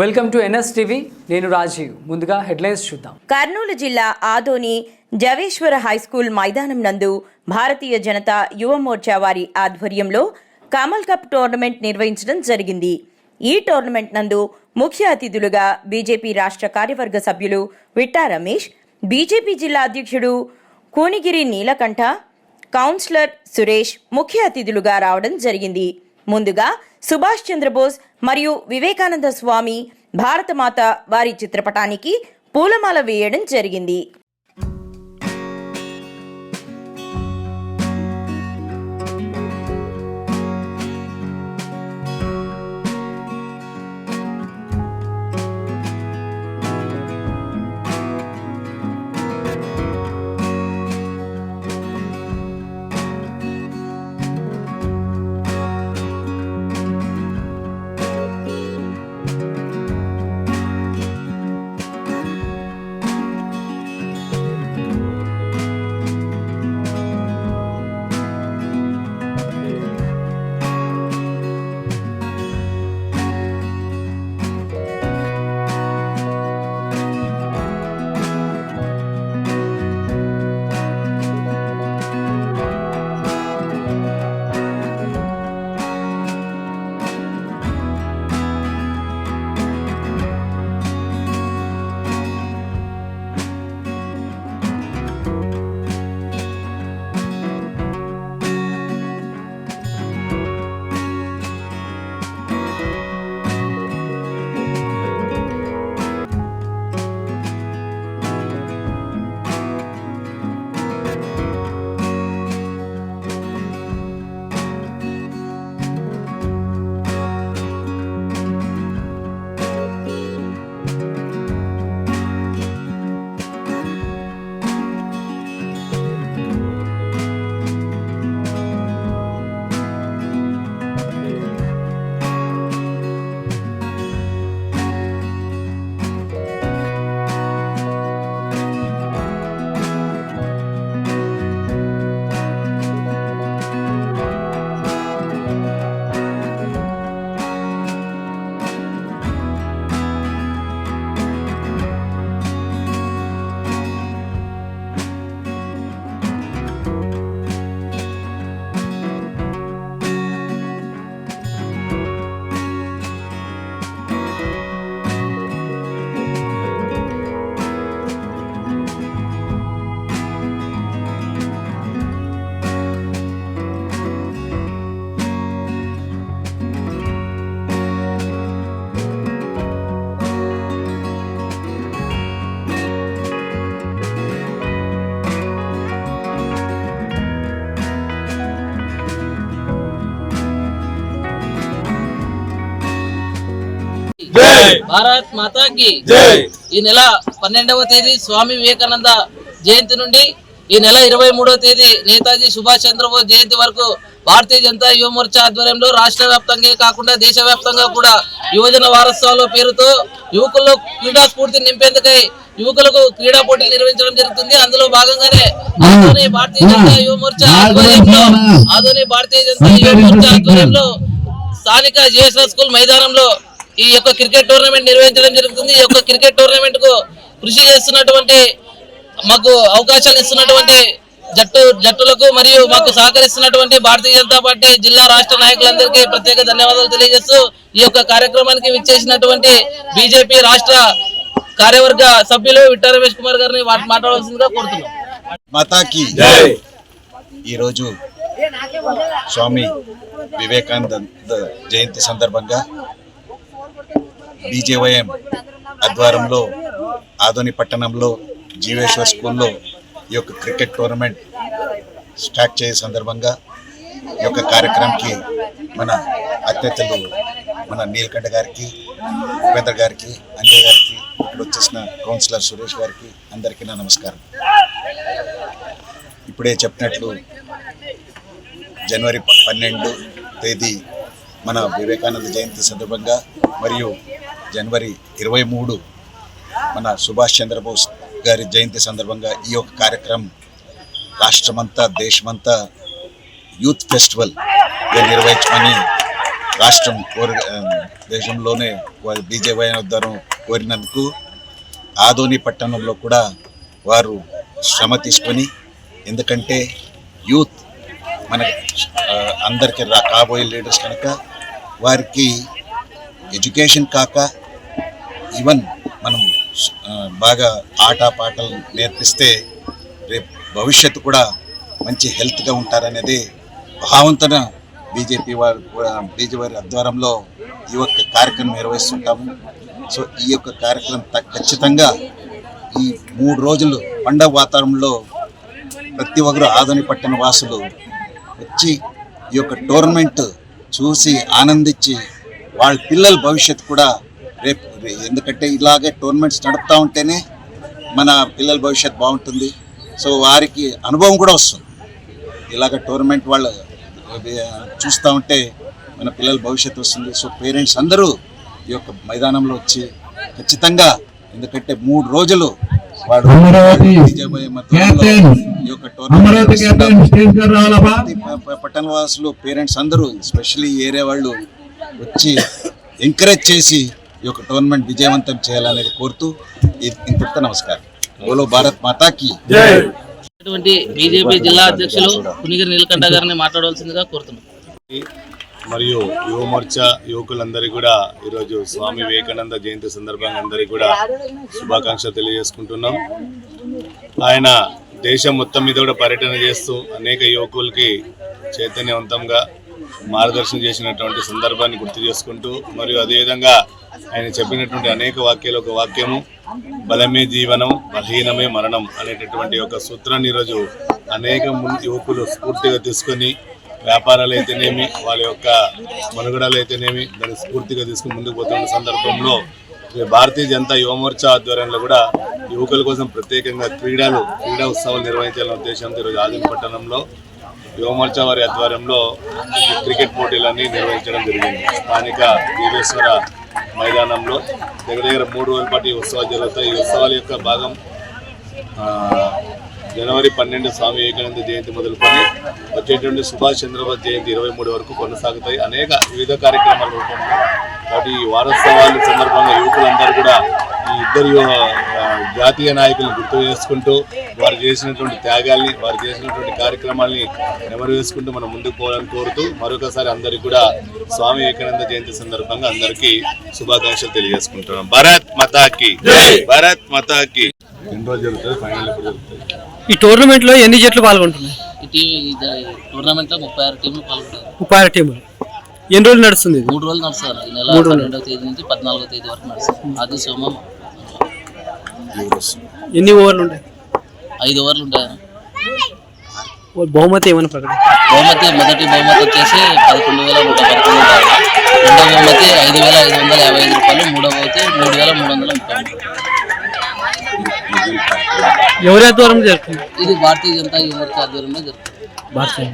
Welcome to NS TV. నేను రాజీవ్. ముందుగా headlines చూద్దాం. కర్నూలు జిల్లా ఆదోని జవేశ్వర హైస్కూల్ మైదానం నందు భారతీయ జనతా యువ మోర్చా వారి ఆధ్వర్యంలో కమల్ కప్ టోర్నమెంట్ నిర్వహించడం జరిగింది. ఈ టోర్నమెంట్ నందు ముఖ్య అతిథులుగా బీజేపీ రాష్ట్ర కార్యవర్గ సభ్యులు విట్టా రమేష్ బీజేపీ జిల్లా అధ్యక్షుడు కూనిగిరి నీలకంఠ కౌన్సిలర్ సురేష్ ముఖ్య అతిథులుగా రావడం జరిగింది. ముందుగా సుభాష్ చంద్రబోస్ మరియు వివేకానంద స్వామి భారతమాత వారి చిత్రపటానికి పూలమాల వేయడం జరిగింది. భారత్ మాతాకి ఈ నెల పన్నెండవ తేదీ స్వామి వివేకానంద జయంతి నుండి ఈ నెల ఇరవై మూడవ తేదీ నేతాజీ సుభాష్ చంద్రబోస్ జయంతి వరకు భారతీయ జనతా యువ మోర్చా ఆధ్వర్యంలో రాష్ట్ర వ్యాప్తంగా కాకుండా దేశవ్యాప్తంగా కూడా యువజన వారోత్సవాల పేరుతో యువకుల్లో క్రీడా స్ఫూర్తి నింపేందుకై యువకులకు క్రీడా పోటీలు నిర్వహించడం జరుగుతుంది. అందులో భాగంగానే ఆదోని భారతీయ జనతా యువ మోర్చా ఆధ్వర్యంలో ఆదోని భారతీయ జనతా యువ మోర్చా ఆధ్వర్యంలో స్థానిక జిఎస్ఆర్ స్కూల్ మైదానంలో ఈ యొక్క క్రికెట్ టోర్నమెంట్ నిర్వహించడం జరుగుతుంది. ఈ యొక్క క్రికెట్ టోర్నమెంట్కు కృషి చేస్తున్నటువంటి మాకు అవకాశాలు ఇస్తున్నటువంటి జట్టు జట్టులకు మరియు మాకు సహకరిస్తున్నటువంటి భారతీయ జనతా పార్టీ జిల్లా రాష్ట్ర నాయకులందరికీ ప్రత్యేక ధన్యవాదాలు తెలియజేస్తూ ఈ యొక్క కార్యక్రమానికి విచ్చేసినటువంటి బీజేపీ రాష్ట్ర కార్యవర్గ సభ్యులు విట్ట రమేష్ కుమార్ గారిని మాట్లాడవలసిందిగా కోరుతున్నాం. మాతాకి జై. ఈరోజు స్వామి వివేకానంద జయంతి సందర్భంగా బీజేవైఎం ఆధ్వర్యంలో ఆదోని పట్టణంలో జీవేశ్వర్ స్కూల్లో ఈ యొక్క క్రికెట్ టోర్నమెంట్ స్టార్ట్ చేసే సందర్భంగా ఈ యొక్క కార్యక్రమంకి మన అతిథులు మన నీలకంఠ గారికి ఉపేంద్ర గారికి అంజయ్ గారికి ఇక్కడ వచ్చేసిన కౌన్సిలర్ సురేష్ గారికి అందరికీ నా నమస్కారం. ఇప్పుడే చెప్పినట్లు జనవరి పన్నెండు తేదీ మన వివేకానంద జయంతి సందర్భంగా మరియు జనవరి ఇరవై మూడు మన సుభాష్ చంద్రబోస్ గారి జయంతి సందర్భంగా ఈ యొక్క కార్యక్రమం రాష్ట్రమంతా దేశమంతా యూత్ ఫెస్టివల్ నిర్వహించమని రాష్ట్రం కోరి దేశంలోనే దేశంలోనే బీజేపీ ఉద్ధారం కోరినందుకు ఆదోని పట్టణంలో కూడా వారు శ్రమ తీసుకొని ఎందుకంటే యూత్ మన అందరికీ రా కాబోయే లీడర్స్ కనుక వారికి ఎడ్యుకేషన్ కాక ఈవెన్ మనం బాగా ఆట పాటలు నేర్పిస్తే రేపు భవిష్యత్తు కూడా మంచి హెల్త్గా ఉంటారనేది భావంతన బీజేపీ వారు బీజేపీ వారి ఆధ్వర్యంలో ఈ యొక్క కార్యక్రమం నిర్వహిస్తుంటాము. సో ఈ యొక్క కార్యక్రమం త- ఖచ్చితంగా ఈ మూడు రోజులు పండగ వాతావరణంలో ప్రతి ఒక్కరు ఆదని పట్టిన వాసులు వచ్చి ఈ యొక్క టోర్నమెంట్ చూసి ఆనందించి వాళ్ళ పిల్లల భవిష్యత్తు కూడా రేపు ఎందుకంటే ఇలాగే టోర్నమెంట్స్ నడుపుతూ ఉంటేనే మన పిల్లల భవిష్యత్తు బాగుంటుంది. సో వారికి అనుభవం కూడా వస్తుంది. ఇలాగ టోర్నమెంట్ వాళ్ళు చూస్తూ ఉంటే మన పిల్లల భవిష్యత్తు వస్తుంది. సో పేరెంట్స్ అందరూ ఈ యొక్క మైదానంలో వచ్చి ఖచ్చితంగా ఎందుకంటే మూడు రోజులు వాడు ఈ యొక్క టోర్నమెంట్ పట్టణ వాసులు పేరెంట్స్ అందరూ ఎస్పెషల్లీ ఏరియా వాళ్ళు వచ్చి ఎంకరేజ్ చేసి ఈ యొక్క టోర్నమెంట్ విజయవంతం చేయాలనేది కోరుతూ ఇంతటితో నమస్కారం. బోలో భారత్ మాతాకి. బీజేపీ జిల్లా అధ్యక్షులు పునిగిరి నీలకంఠ గారిని మాట్లాడవలసిందిగా కోరుతున్నాం. మరియు యువ మోర్చా యువకులందరికీ కూడా ఈరోజు స్వామి వివేకానంద జయంతి సందర్భంగా అందరికీ కూడా శుభాకాంక్షలు తెలియజేసుకుంటున్నాం. ఆయన దేశం మొత్తం మీద కూడా పర్యటన చేస్తూ అనేక యువకులకి చైతన్యవంతంగా మార్గదర్శనం చేసినటువంటి సందర్భాన్ని గుర్తు చేసుకుంటూ మరియు అదేవిధంగా ఆయన చెప్పినటువంటి అనేక వాక్యాలు ఒక వాక్యము బలమే జీవనం బలహీనమే మరణం అనేటటువంటి ఒక సూత్రాన్ని ఈరోజు అనేక ముందు యువకులు స్ఫూర్తిగా తీసుకొని వ్యాపారాలు అయితేనేమి వాళ్ళ యొక్క మనుగడలు అయితేనేమి దాన్ని స్ఫూర్తిగా తీసుకుని ముందుకు పోతున్న సందర్భంలో భారతీయ జనతా యువమోర్చా ఆధ్వర్యంలో కూడా యువకుల కోసం ప్రత్యేకంగా క్రీడలు క్రీడా ఉత్సవాలు నిర్వహించాలనే ఉద్దేశంతో ఈరోజు ఆదిపట్టణంలో పట్టణంలో వారి ఆధ్వర్యంలో క్రికెట్ పోటీలన్నీ నిర్వహించడం జరిగింది. స్థానిక వీరేశ్వర మైదానంలో దగ్గర దగ్గర మూడు రోజుల పాటు ఈ ఉత్సవాలు జరుగుతాయి. ఈ ఉత్సవాల యొక్క భాగం జనవరి పన్నెండు స్వామి వివేకానంద జయంతి మొదలుకొని వచ్చేటువంటి సుభాష్ చంద్రబోస్ జయంతి ఇరవై మూడు వరకు కొనసాగుతాయి. అనేక వివిధ కార్యక్రమాలు కాబట్టి ఈ వారోత్సవాల సందర్భంగా యువకులందరూ కూడా ఈ ఇద్దరు జాతీయ నాయకులను గుర్తు చేసుకుంటూ వారు చేసినటువంటి త్యాగాల్ని వారు చేసినటువంటి కార్యక్రమాల్ని నెమరు వేసుకుంటూ మనం ముందుకు పోవాలని కోరుతూ మరొకసారి అందరికీ కూడా స్వామి వివేకానంద జయంతి సందర్భంగా అందరికీ శుభాకాంక్షలు తెలియజేసుకుంటున్నాం. భారత్ మతాకి భారత్ మతాకి. ఈ టోర్నమెంట్లో ఎన్ని జట్లు పాల్గొంటున్నాయి? టోర్నమెంట్లో ముప్పై ఆరు టీంలు పాల్గొంటారు ముప్పై ఆరు ఎన్ని రోజులు నడుస్తుంది ఇది? మూడు రోజులు నడుస్తారు. ఈ నెల పన్నెండవ తేదీ నుంచి పద్నాలుగో తేదీ వరకు నడుస్తారు అది సోమం ఎన్ని ఓవర్లు ఉంటాయి? ఐదు ఓవర్లు ఉంటాయి. ఓ బహుమతి ఏమైనా ప్రకటన? బహుమతి మొదటి బహుమతి వచ్చేసి పదకొండు వేల నూట పదకొండు రెండవ బహుమతి ఐదు వేల ఐదు వందల యాభై ఐదు రూపాయలు. మూడవ బహుమతి మూడు వేల మూడు వందల ముప్పై. ఎవరి ఆధ్వర్యంలో జరుగుతుంది? ఇది భారతీయ జనతా మోర్చా ఆధ్వర్యంలో జరుగుతుంది. భారతీయ